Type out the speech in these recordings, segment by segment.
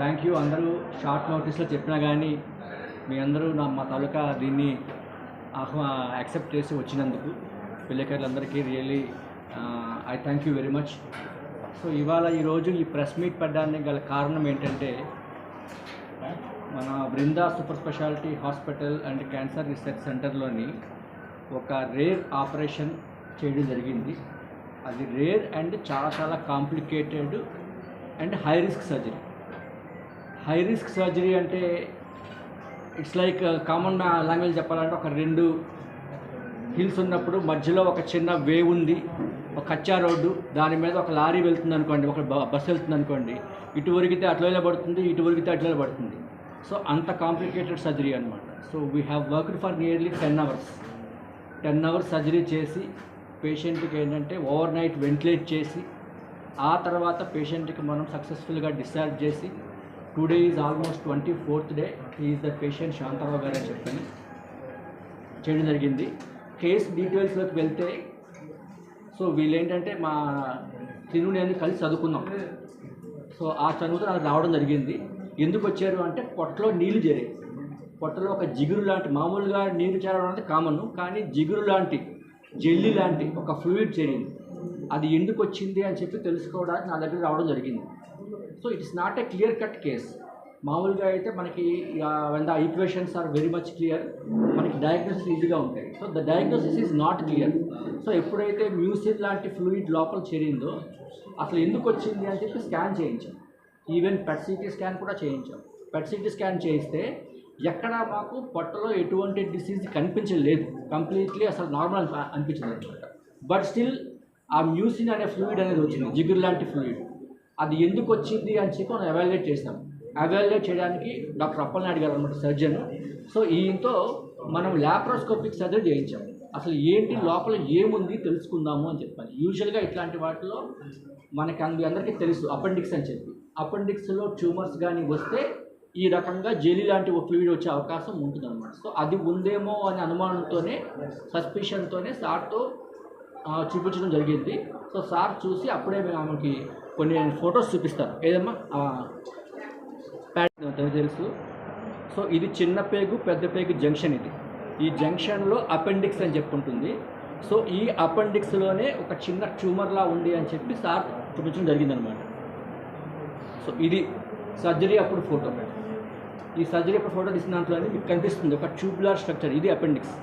Thank you. అందరూ short నోటీస్లో చెప్పినా కానీ మీ అందరూ నా మా తాలూకా దీన్ని ఆహ్వా యాక్సెప్ట్ చేసి వచ్చినందుకు విలేకరులందరికీ really I thank you very much. So ఇవాళ ఈరోజు ఈ ప్రెస్ మీట్ పెట్టడానికి గల కారణం ఏంటంటే మన Brinda super speciality hospital and cancer research సెంటర్లోని ఒక రేర్ ఆపరేషన్ చేయడం జరిగింది. అది రేర్ అండ్ చాలా చాలా complicated and high risk surgery. High risk surgery అంటే it's like uh, common uh, language చెప్పాలంటే ఒక రెండు హిల్స్ ఉన్నప్పుడు మధ్యలో ఒక చిన్న వేవ్ ఉంది ఒక కచ్చా రోడ్డు దాని మీద ఒక లారీ వెళ్తుంది అనుకోండి ఒక బ- బస్సు వెళ్తుంది అనుకోండి ఇటు ఒరిగితే అట్లనే పడుతుంది ఇటు ఒరిగితే అట్లనే పడుతుంది సో అంత కాంప్లికేటెడ్ సర్జరీ అనమాట so we have worked for nearly ten hours ten hours surgery చేసి పేషెంట్కి ఏంటంటే ఓవర్ నైట్ వెంటిలేట్ చేసి ఆ తర్వాత పేషెంట్కి మనం సక్సెస్ఫుల్గా డిశ్చార్జ్ చేసి today is almost twenty fourth day is the patient Shantarao గారు అని చెప్పని. చేయడం జరిగింది. కేస్ డీటెయిల్స్లోకి వెళ్తే సో వీళ్ళు ఏంటంటే మా తిను నేను కలిసి చదువుకున్నాం. సో ఆ చదువుతో నాకు రావడం జరిగింది. ఎందుకు వచ్చారు అంటే పొట్టలో నీళ్ళు చేరాయి. పొట్టలో ఒక జిగురు లాంటి మామూలుగా నీరు చేరడం అంటే కామన్ కానీ జిగురు లాంటి జెల్లీ లాంటి ఒక ఫ్లూయిడ్ చేరింది. అది ఎందుకు వచ్చింది అని చెప్పి తెలుసుకోవడానికి నా దగ్గర రావడం జరిగింది. So it's not a clear cut case మామూలుగా అయితే మనకి when the equations are very much clear మనకి డయాగ్నోసిస్ ఈజీగా ఉంటాయి. So the diagnosis is not clear so ఎప్పుడైతే మ్యూసిన్ లాంటి ఫ్లూయిడ్ లోపల చేరిందో అసలు ఎందుకు వచ్చింది అని చెప్పి స్కాన్ చేయించాం. ఈవెన్ పెట్ సిటీ స్కాన్ కూడా చేయించాం. పెట్ సిటీ స్కాన్ చేయిస్తే ఎక్కడ మాకు పొట్టలో ఎటువంటి డిసీజ్ కనిపించలేదు. కంప్లీట్లీ అసలు నార్మల్ అనిపించింది అనమాట. బట్ స్టిల్ ఆ మ్యూసిన్ అనే ఫ్లూయిడ్ అనేది వచ్చింది. జిగురు లాంటి ఫ్లూయిడ్. అది ఎందుకు వచ్చింది అని చెప్పి మనం ఎవాల్యుయేట్ చేసినాం. ఎవాల్యుయేట్ చేయడానికి డాక్టర్ అప్పలనాయుడు గారు అనమాట సర్జన్ సో ఈయనతో మనం ల్యాప్రోస్కోపిక్ సర్జరీ చేయించాం. అసలు ఏంటి లోపల ఏముంది తెలుసుకుందాము అని చెప్పాలి. యూజువల్గా ఇట్లాంటి వాటిలో మనకి అందు అందరికీ తెలుసు అపెండిక్స్ అని చెప్పి. అపెండిక్స్లో ట్యూమర్స్ కానీ వస్తే ఈ రకంగా జెలీ లాంటి ఒక ఫ్లూయిడ్ వచ్చే అవకాశం ఉంటుందన్నమాట. సో అది ఉందేమో అనే అనుమానంతోనే సస్పిషన్తోనే సార్తో చూపించడం జరిగింది. సో సార్ చూసి అప్పుడే మేము ఆమెకి కొన్ని ఫొటోస్ చూపిస్తారు. ఏదమ్మా? ప్యాడ్ తెలుసు. సో ఇది చిన్న పేగు పెద్ద పేగు జంక్షన్ ఇది. ఈ జంక్షన్లో అపెండిక్స్ అని చెప్పుంటుంది. సో ఈ అపెండిక్స్లోనే ఒక చిన్న ట్యూమర్లా ఉంది అని చెప్పి సార్ చూపించడం జరిగిందనమాట. సో ఇది సర్జరీ అప్పుడు ఫోటో ఈ సర్జరీ అప్పుడు ఫోటో తీసిన దాంట్లో మీకు కనిపిస్తుంది. ఒక ట్యూబులర్ స్ట్రక్చర్. ఇది అపెండిక్స్.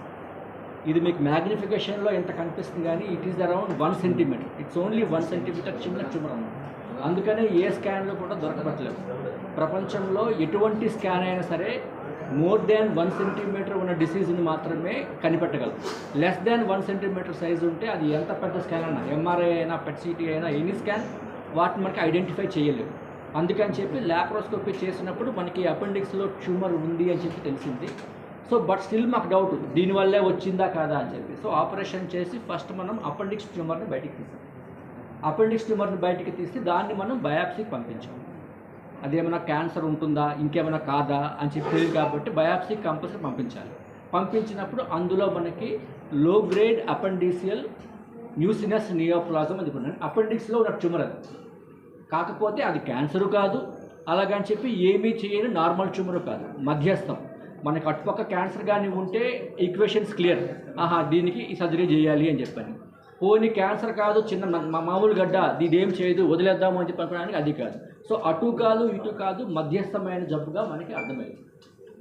ఇది మీకు మ్యాగ్నిఫికేషన్లో ఎంత కనిపిస్తుంది కానీ it is around one centimetre it's only one centimetre చిన్న ట్యూమర్ అన్నమాట. అందుకనే ఏ స్కాన్లో కూడా దొరకబట్టలేదు. ప్రపంచంలో ఎటువంటి స్కాన్ అయినా సరే మోర్ దాన్ వన్ సెంటీమీటర్ ఉన్న డిసీజ్ని మాత్రమే కనిపెట్టగలరు less than one centimetre size ఉంటే అది ఎంత పెద్ద స్కాన్ అయినా ఎంఆర్ఐ అయినా పెట్ సిటీ అయినా ఎనీ స్కాన్ వాటిని మనకి ఐడెంటిఫై చేయలేవు అందుకని చెప్పి ల్యాప్రోస్కోపీ చేసినప్పుడు మనకి అపెండిక్స్లో ట్యూమర్ ఉంది అని చెప్పి తెలిసింది. సో బట్ స్టిల్ మాకు డౌట్ దీనివల్లే వచ్చిందా కాదా అని చెప్పి. సో ఆపరేషన్ చేసి ఫస్ట్ మనం అపెండిక్స్ ట్యూమర్ని బయటికి తీసాం. అపెండిక్స్ ట్యూమర్ని బయటికి తీసి దాన్ని మనం బయాప్సీకి పంపించాం. అదేమైనా క్యాన్సర్ ఉంటుందా? ఇంకేమైనా కాదా? అని చెప్పి తెలియదు కాబట్టి బయాప్సీ కంపల్సరీ పంపించాలి. పంపించినప్పుడు అందులో మనకి లో గ్రేడ్ అపెండిసియల్ న్యూసినస్ నియోప్లాజం అది ఉన్నాయి అపెండిక్స్లో ఉన్న ట్యూమర్ అది. కాకపోతే అది క్యాన్సరు కాదు. అలాగని చెప్పి ఏమీ చేయని నార్మల్ ట్యూమర్ కాదు. మధ్యస్థం. మనకి అటుపక్క క్యాన్సర్ కానీ ఉంటే ఈక్వేషన్స్ క్లియర్ ఆహా దీనికి ఈ సర్జరీ చేయాలి అని చెప్పాను. పోనీ క్యాన్సర్ కాదు చిన్న మా- మామూలు గడ్డ దీని ఏం చేయదు వదిలేద్దాము అని చెప్పి అనుకోవడానికి అది కాదు. సో అటు కాదు ఇటు కాదు మధ్యస్థమైన జబ్బుగా మనకి అర్థమైంది.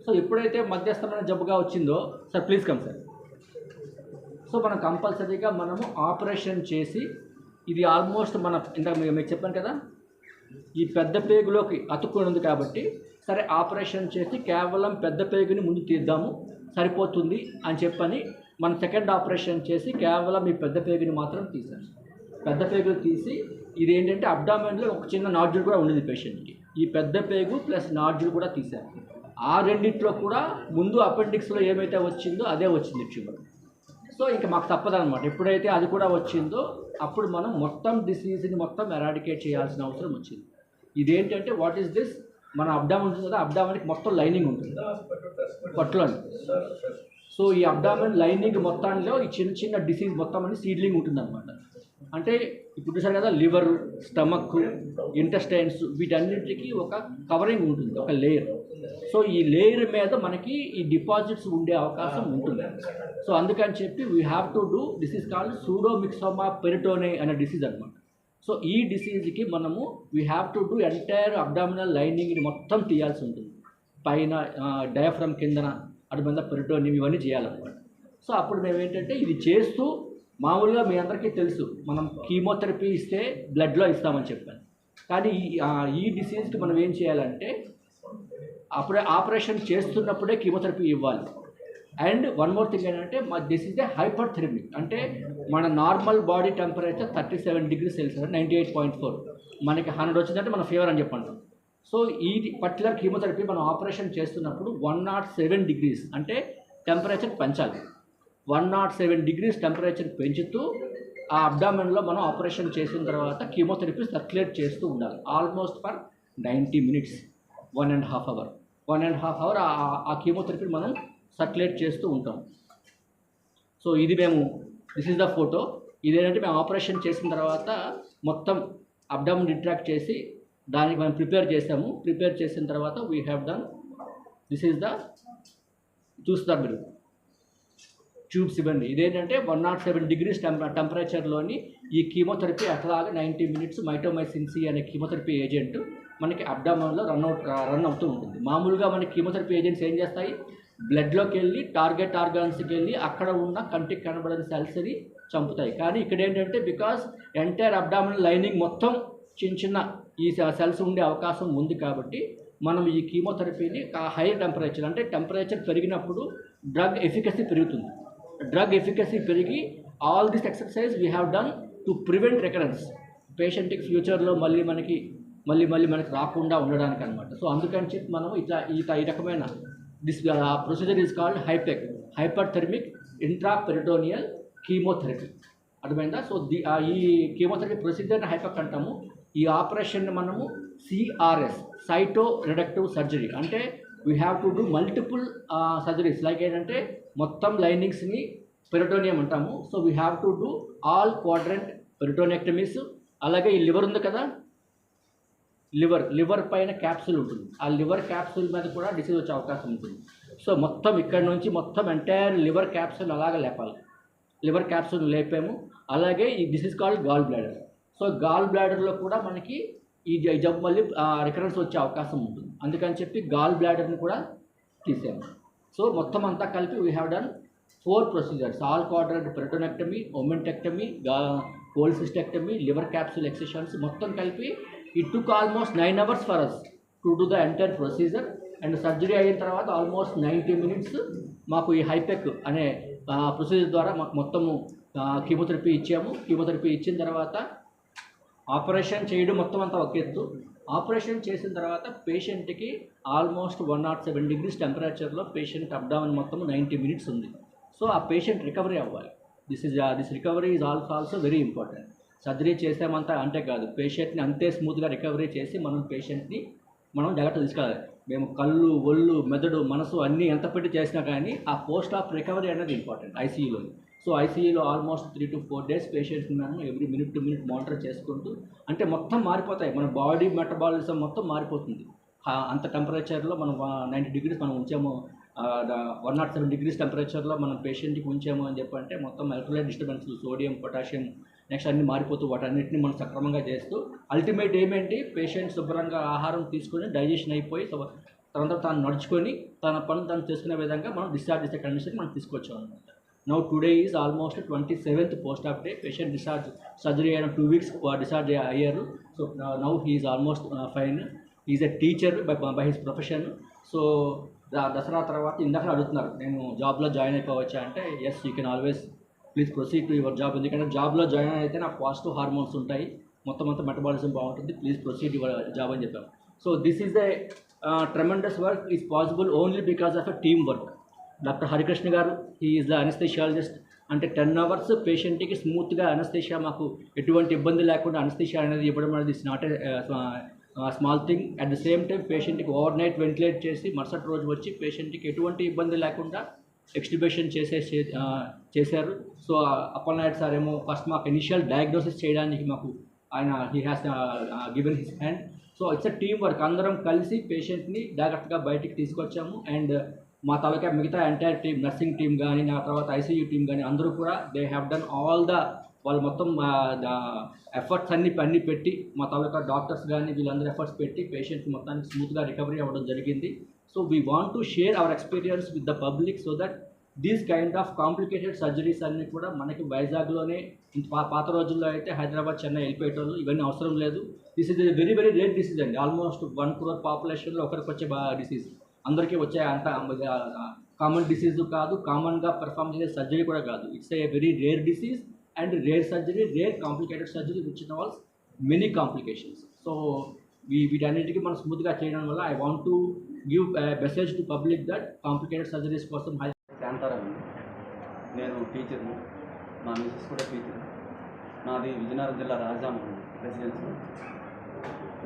సో ఎప్పుడైతే మధ్యస్థమైన జబ్బుగా వచ్చిందో sir please come sir so మనం కంపల్సరీగా మనము ఆపరేషన్ చేసి ఇది ఆల్మోస్ట్ మన ఇందాక మీకు చెప్పాను కదా ఈ పెద్ద పేగులోకి అతుక్కుని ఉంది కాబట్టి సరే ఆపరేషన్ చేసి కేవలం పెద్ద పేగుని ముందు తీద్దాము సరిపోతుంది అని చెప్పని మనం సెకండ్ ఆపరేషన్ చేసి కేవలం ఈ పెద్ద పేగుని మాత్రం తీశాను పెద్ద పేగులు తీసి ఇది ఏంటంటే అబ్డామెన్లో ఒక చిన్న నాడ్యూల్ కూడా ఉండేది పేషెంట్కి. ఈ పెద్ద పేగు ప్లస్ నాడ్యూల్ కూడా తీశారు. ఆ రెండింటిలో కూడా ముందు అపెండిక్స్లో ఏమైతే వచ్చిందో అదే వచ్చింది ట్యూమర్. సో ఇంకా మాకు తప్పదనమాట ఎప్పుడైతే అది కూడా వచ్చిందో అప్పుడు మనం మొత్తం డిసీజ్ని మొత్తం ఎరాడికేట్ చేయాల్సిన అవసరం వచ్చింది. ఇదేంటంటే వాట్ ఈస్ దిస్ మన అబ్డామన్ ఉంటుంది కదా అబ్డామన్కి మొత్తం లైనింగ్ ఉంటుంది. పొట్టలోని. సో ఈ అబ్డామన్ లైనింగ్ మొత్తంలో ఈ చిన్న చిన్న డిసీజ్ మొత్తం అని సీడ్లింగ్ ఉంటుంది అనమాట అంటే ఇప్పుడు చూసారు కదా లివర్ స్టమక్ ఇంటెస్టైన్స్ వీటన్నిటికీ ఒక కవరింగ్ ఉంటుంది ఒక లేయర్ సో ఈ లేయర్ మీద మనకి ఈ డిపాజిట్స్ ఉండే అవకాశం ఉంటుంది. సో అందుకని చెప్పి we have to do disease called pseudomyxoma peritonei అనే డిసీజ్ అనమాట సో ఈ డిసీజ్కి మనము we have to do entire abdominal లైనింగ్ని మొత్తం తీయాల్సి ఉంటుంది. పైన డయాఫ్రమ్ కిందన అటు మీద పెరిటోనియం ఇవన్నీ చేయాలన్నమాట. సో అప్పుడు మేము ఏంటంటే ఇది చేస్తూ మామూలుగా మీ అందరికీ తెలుసు మనం కీమోథెరపీ ఇస్తే బ్లడ్లో ఇస్తామని చెప్పాను. కానీ ఈ- ఈ డిసీజ్కి మనం ఏం చేయాలంటే అప్పుడే ఆపరేషన్ చేస్తున్నప్పుడే కీమోథెరపీ ఇవ్వాలి. అండ్ వన్ మోర్ థింగ్ ఏంటంటే మా దిస్ ఇస్ ఏ హైపర్ థెరమిక్ అంటే మన normal body temperature thirty seven degree Celsius ninety eight point four మనకి హండ్రెడ్ వచ్చిందంటే మన ఫీవర్ అని చెప్పంటాం సో ఈ పర్టికులర్ కీమోథెరపీ మనం ఆపరేషన్ చేస్తున్నప్పుడు వన్ నాట్ సెవెన్ డిగ్రీస్ అంటే టెంపరేచర్ పెంచాలి. One nought seven degrees temperature పెంచుతూ ఆ అబ్డామెన్లో మనం ఆపరేషన్ చేసిన తర్వాత కీమోథెరపీ సర్క్యులేట్ చేస్తూ ఉండాలి. Almost for ninety minutes one and half hour one and half hour ఆ కీమోథెరపీ మనం సర్క్యులేట్ చేస్తూ ఉంటాం. సో ఇది మేము దిస్ ఇస్ ద ఫోటో ఇదేంటంటే మేము ఆపరేషన్ చేసిన తర్వాత మొత్తం అబ్డామిన్ రిట్రాక్ట్ చేసి దానికి మనం ప్రిపేర్ చేసాము. ప్రిపేర్ చేసిన తర్వాత we have done this is the చూస్తారు మీరు. ట్యూబ్స్ ఇవ్వండి ఇదేంటంటే one nought seven degrees temp టెంపరేచర్లోని ఈ కీమోథెరపీ అట్లాగే నైంటీ మినిట్స్ మైటోమైసిన్ సి అనే కీమోథెరపీ ఏజెంట్ మనకి అబ్డామన్లో రన్ అవుట్ రన్ అవుతూ ఉంటుంది. మామూలుగా మనకి కీమోథెరపీ ఏజెంట్స్ ఏం చేస్తాయి? బ్లడ్లోకి వెళ్ళి టార్గెట్ ఆర్గాన్స్కి వెళ్ళి అక్కడ ఉన్న కంటికి కనబడని సెల్స్ని చంపుతాయి. కానీ ఇక్కడ ఏంటంటే బికాస్ ఎంటైర్ అబ్డామినల్ లైనింగ్ మొత్తం చిన్న చిన్న ఈ సెల్స్ ఉండే అవకాశం ఉంది కాబట్టి మనం ఈ కీమోథెరపీని హై టెంపరేచర్ అంటే టెంపరేచర్ పెరిగినప్పుడు డ్రగ్ ఎఫికసీ పెరుగుతుంది. డ్రగ్ ఎఫికసీ పెరిగి all this exercise we have done to prevent recurrence పేషెంట్కి ఫ్యూచర్లో మళ్ళీ మనకి మళ్ళీ మళ్ళీ మనకి రాకుండా ఉండడానికి అనమాట సో అందుకని చెప్పి మనం ఇట్లా ఈ ఈ రకమైన దిస్ ప్రొసీజర్ ఈజ్ కాల్డ్ హైపెక్ హైపర్ థెర్మిక్ ఇంట్రాపెరిటోనియల్ కీమోథెరపీ అర్థమైందా? సో ది uh, ఈ కీమోథెరపీ ప్రొసీజర్ని హైపెక్ అంటాము ఈ ఆపరేషన్ని మనము సిఆర్ఎస్ సైటో రిడక్టివ్ సర్జరీ అంటే we have to do multiple surgeries like ఏంటంటే మొత్తం లైనింగ్స్ని పెరిటోనియం అంటాము. So we have to do all quadrant peritonectomies అలాగే ఈ లివర్ ఉంది కదా? లివర్ లివర్ పైన క్యాప్సూల్ ఉంటుంది. ఆ లివర్ క్యాప్సూల్ మీద కూడా డిసీజ్ వచ్చే అవకాశం ఉంటుంది. సో మొత్తం ఇక్కడ నుంచి మొత్తం ఎంటైర్ లివర్ క్యాప్సూల్ అలాగే లేపాలి. లివర్ క్యాప్సూల్ లేపాము. అలాగే ఈ this is called gallbladder. So gall బ్లాడర్లో కూడా మనకి ఈ జబ్బు మళ్ళీ రికరెన్స్ వచ్చే అవకాశం ఉంటుంది. అందుకని చెప్పి గాల్ బ్లాడర్ని కూడా తీసాము సో మొత్తం అంతా కలిపి we have done four procedures all quadrant peritonectomy omentectomy గా కోల్సిస్టెక్టమీ లివర్ క్యాప్సూల్ ఎక్సెషన్స్ మొత్తం కలిపి it took almost nine hours for us to do the entire procedure and surgery అయిన తర్వాత ఆల్మోస్ట్ నైంటీ మినిట్స్ మాకు ఈ హైపెక్ అనే ప్రొసీజర్ ద్వారా మాకు మొత్తము కీమోథెరపీ ఇచ్చాము. కీమోథెరపీ ఇచ్చిన తర్వాత ఆపరేషన్ చేయడం మొత్తం అంతా ఒక ఎత్తు. ఆపరేషన్ చేసిన తర్వాత పేషెంట్కి almost one nought seven degrees టెంపరేచర్లో patient up down మొత్తం నైంటీ మినిట్స్ ఉంది. సో ఆ పేషెంట్ రికవరీ అవ్వాలి. This is this recovery is also also very important surgery చేసామంతా అంటే కాదు. పేషెంట్ని అంతే స్మూత్గా రికవరీ చేసి మనం పేషెంట్ని మనం జాగ్రత్త తీసుకోవాలి. మేము కళ్ళు ఒళ్ళు మెదడు మనసు అన్నీ ఎంత పెట్టి చేసినా కానీ ఆ పోస్ట్ ఆఫ్ రికవరీ అనేది ఇంపార్టెంట్ ఐసీయూలో సో ఐసీయూలో almost three to four days patients మనం every minute to minute monitor చేసుకుంటూ అంటే మొత్తం మారిపోతాయి. మన బాడీ మెటబాలిజం మొత్తం మారిపోతుంది. అంత టెంపరేచర్లో మనం నైంటీ డిగ్రీస్ మనం ఉంచాము. వన్ నాట్ సెవెన్ డిగ్రీస్ టెంపరేచర్లో మనం పేషెంట్కి ఉంచాము అని చెప్పంటే మొత్తం electrolyte disturbance sodium potassium next అన్ని మారిపోతూ వాటన్నిటిని మనం సక్రమంగా చేస్తూ అల్టిమేట్ ఏమేంటి? పేషెంట్ శుభ్రంగా ఆహారం తీసుకొని డైజెషన్ అయిపోయి శుభ- తనంతా తాను నడుచుకొని తన పనులు తాను చేసుకునే విధంగా మనం డిశ్చార్జ్ చేసే కండిషన్ మనం తీసుకొచ్చాం అనమాట now today is almost twenty seventh post op day patient discharge surgery అయిన టూ వీక్స్ డిశ్చార్జ్ అయ్యారు. So now he is almost fine is a teacher by by his profession so Dussehra తర్వాత ఇందాక అడుగుతున్నారు. నేను జాబ్లో జాయిన్ అయిపోవచ్చా అంటే yes you can always please proceed to your job ఎందుకంటే జాబ్లో జాయిన్ అయితే నాకు పాజిటివ్ హార్మోన్స్ ఉంటాయి. మొత్తం అంతా మెటబాలిజం బాగుంటుంది. ప్లీజ్ ప్రొసీడ్ యువర్ జాబ్ అని చెప్పాము so this is the tremendous work is possible only because of a team work doctor Harikrishna గారు హీ ఈజ్ ద అనస్థిషియాలజిస్ట్ అంటే టెన్ అవర్స్ పేషెంట్కి స్మూత్గా అనస్థిషియా మాకు ఎటువంటి ఇబ్బంది లేకుండా అనస్థిషియా అనేది ఇవ్వడం అనేది it's not small thing at the same time పేషెంట్కి ఓవర్ నైట్ వెంటిలేట్ చేసి మరుసటి రోజు వచ్చి పేషెంట్కి ఎటువంటి ఇబ్బంది లేకుండా ఎక్స్టిబేషన్ చేసే uh, చేశారు. సో అప్పల్ నాయుడు సార్ ఏమో ఫస్ట్ మాకు ఇనిషియల్ డయాగ్నోసిస్ చేయడానికి మాకు ఆయన he has given his hand so it's a team work అందరం కలిసి పేషెంట్ని డైరెక్ట్గా బయటికి తీసుకొచ్చాము. అండ్ మా తాలూకా మిగతా ఎంటైర్ టీమ్ నర్సింగ్ టీమ్ కానీ నా తర్వాత ఐసీయూ టీమ్ కానీ అందరూ కూడా they have done all the వాళ్ళు మొత్తం ఎఫర్ట్స్ అన్ని అన్ని పెట్టి మా తాలూకా డాక్టర్స్ కానీ వీళ్ళందరూ ఎఫర్ట్స్ పెట్టి పేషెంట్ మొత్తానికి స్మూత్గా రికవరీ అవ్వడం జరిగింది. So we want to share our experience with the public so that these kind of complicated surgeries అన్ని కూడా మనకి వైజాగ్లోనే పాత రోజుల్లో అయితే హైదరాబాద్ చెన్నై వెళ్ళిపోయేటోళ్ళు ఇవన్నీ అవసరం లేదు. This is very very rare disease అండి. ఆల్మోస్ట్ వన్ క్రోర్ పాపులేషన్లో ఒకరికి వచ్చే డిసీజ్ అందరికీ వచ్చే అంత కామన్ డిసీజ్ కాదు కామన్గా పర్ఫామ్ చేసే సర్జరీ కూడా కాదు. It's a very rare disease and rare surgery rare complicated surgery which involves many complications so we వీటన్నిటికీ మనం స్మూత్గా చేయడం వల్ల I want to give message to public that complicated surgeries కోసం హై అండి నేను టీచర్ను మా మిసెస్ కూడా టీచర్. నాది విజయనగరం జిల్లా రాజాము రెసిడెన్సీ.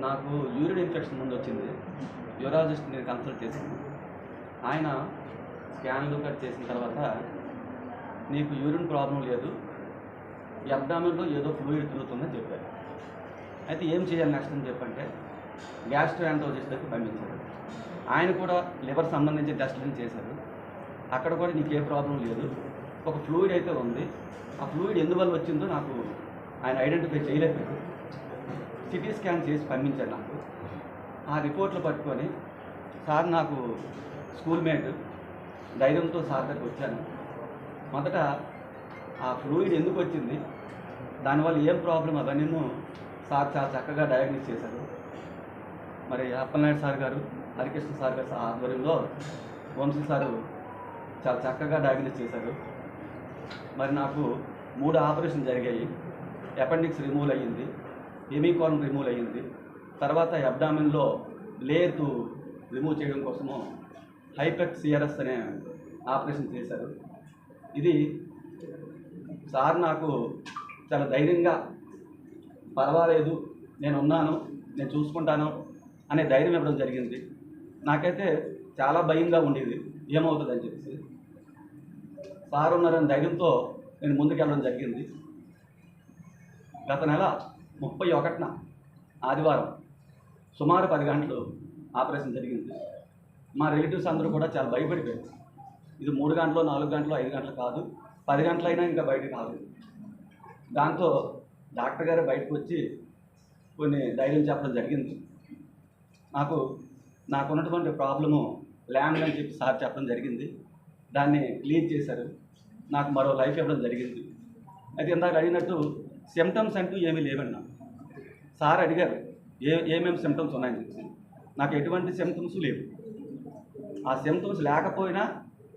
నాకు యూరిన్ ఇన్ఫెక్షన్ ముందు వచ్చింది. యూరాలజిస్ట్ నేను కన్సల్ట్ చేశాను. ఆయన స్కాన్లు కట్ చేసిన తర్వాత నీకు యూరిన్ ప్రాబ్లం లేదు. అబ్డామిన్లో ఏదో ఫ్లూయిడ్ తిరుగుతుందని చెప్పారు. అయితే ఏం చేయాలి నెక్స్ట్ అని చెప్పంటే గ్యాస్ట్రోఎంట్రాలజిస్ట్ దగ్గరికి పంపించారు. ఆయన కూడా లివర్ సంబంధించిన టెస్టులు చేశారు. అక్కడ కూడా నీకు ఏ ప్రాబ్లం లేదు. ఒక ఫ్లూయిడ్ అయితే ఉంది. ఆ ఫ్లూయిడ్ ఎందువల్ల వచ్చిందో నాకు ఆయన ఐడెంటిఫై చేయలేకపోయారు సిటీ స్కాన్ చేసి పంపించారు నాకు. ఆ రిపోర్ట్లు పట్టుకొని సార్ నాకు స్కూల్ మేట్ ధైర్యంతో సార్ దగ్గరికి వచ్చాను. మొదట ఆ ఫ్లూయిడ్ ఎందుకు వచ్చింది? దానివల్ల ఏం ప్రాబ్లం? అవన్నీ సార్ చాలా చక్కగా డయాగ్నోస్ చేశారు. మరి అప్పలనాయుడు సార్ గారు హరికృష్ణ సార్ గారు ఆధ్వర్యంలో వంశీ సారు చాలా చక్కగా డయాగ్నోస్ చేశారు. మరి నాకు మూడు ఆపరేషన్ జరిగాయి. అపెండిక్స్ రిమూవ్ అయ్యింది. ఎమీకాన్ రిమూవ్ అయ్యింది. తర్వాత అబ్డామిన్లో లేతు రిమూవ్ చేయడం కోసము హైపెక్ సిఆర్ఎస్ అనే ఆపరేషన్ చేశారు. ఇది సార్ నాకు చాలా ధైర్యంగా పర్వాలేదు నేను ఉన్నాను నేను చూసుకుంటాను అనే ధైర్యం ఇవ్వడం జరిగింది. నాకైతే చాలా భయంగా ఉండేది. ఏమవుతుందని చెప్పేసి సార్ ఉన్నారనే ధైర్యంతో నేను ముందుకెళ్ళడం జరిగింది. గత నెల ముప్పై ఒకటిన ఆదివారం సుమారు పది గంటలు ఆపరేషన్ జరిగింది. మా రిలేటివ్స్ అందరూ కూడా చాలా భయపడిపోయారు. ఇది మూడు గంటలు నాలుగు గంటలు ఐదు గంటలు కాదు పది గంటలైనా ఇంకా బయటకు కాదు. దాంతో డాక్టర్ గారు బయటకు వచ్చి కొన్ని ధైర్యం చెప్పడం జరిగింది. నాకు నాకున్నటువంటి ప్రాబ్లము ల్యాండ్ అని చెప్పి సార్ చెప్పడం జరిగింది. దాన్ని క్లీన్ చేశారు. నాకు మరో లైఫ్ ఇవ్వడం జరిగింది. అయితే ఇందాక అడిగినట్టు సిమ్టమ్స్ అంటూ ఏమీ లేవన్నా. సార్ అడిగారు ఏ ఏమేమి సిమ్టమ్స్ ఉన్నాయని చెప్పి నాకు ఎటువంటి సిమ్టమ్స్ లేవు. ఆ సిమ్టమ్స్ లేకపోయినా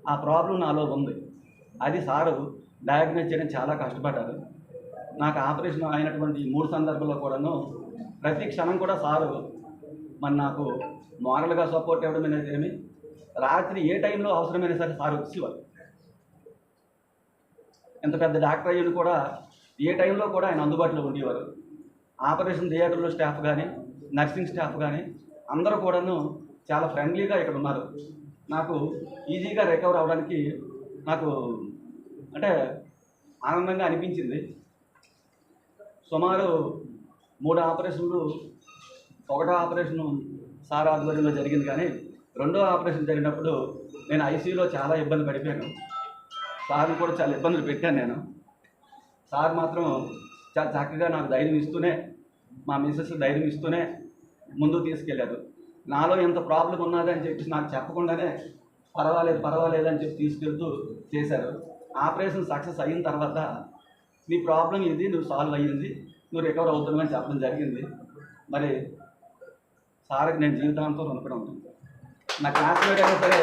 ఆ ప్రాబ్లం నాలో ఉంది. అది సారు డయాగ్నోస్ చేయడం చాలా కష్టపడ్డారు. నాకు ఆపరేషన్ అయినటువంటి మూడు సందర్భాల్లో కూడాను ప్రతి క్షణం కూడా సారు మరి నాకు మోరల్గా సపోర్ట్ ఇవ్వడం అనేది ఏమి? రాత్రి ఏ టైంలో అవసరమైన సరే సార్ వచ్చేవారు. ఎంత పెద్ద డాక్టర్ అయ్యను కూడా ఏ టైంలో కూడా ఆయన అందుబాటులో ఉండేవారు. ఆపరేషన్ థియేటర్లో స్టాఫ్ కానీ నర్సింగ్ స్టాఫ్ కానీ అందరూ కూడాను చాలా ఫ్రెండ్లీగా ఇక్కడ ఉన్నారు. నాకు ఈజీగా రికవర్ అవ్వడానికి నాకు అంటే ఆనందంగా అనిపించింది. సుమారు మూడు ఆపరేషన్లు ఒకటో ఆపరేషన్ సార్ ఆధ్వర్యంలో జరిగింది కానీ రెండో ఆపరేషన్ జరిగినప్పుడు నేను ఐసీయూలో చాలా ఇబ్బంది పడిపోయాను. సార్ని కూడా చాలా ఇబ్బందులు పెట్టాను నేను. సార్ మాత్రం చాలా చక్కగా నాకు ధైర్యం ఇస్తూనే మా మిస్సెస్ ధైర్యం ఇస్తూనే ముందుకు తీసుకెళ్ళారు నాలో ఎంత ప్రాబ్లం ఉన్నదని చెప్పి నాకు చెప్పకుండానే పర్వాలేదు పర్వాలేదు అని చెప్పి తీసుకెళ్తూ చేశారు. ఆపరేషన్ సక్సెస్ అయిన తర్వాత నీ ప్రాబ్లం ఇది నువ్వు సాల్వ్ అయ్యింది. నువ్వు రికవర్ అవుతున్నావని చెప్పడం జరిగింది. మరి సార్కి నేను జీవితాంతం రుణపడి ఉంటాను. నా క్లాస్మేట్ అయినా సరే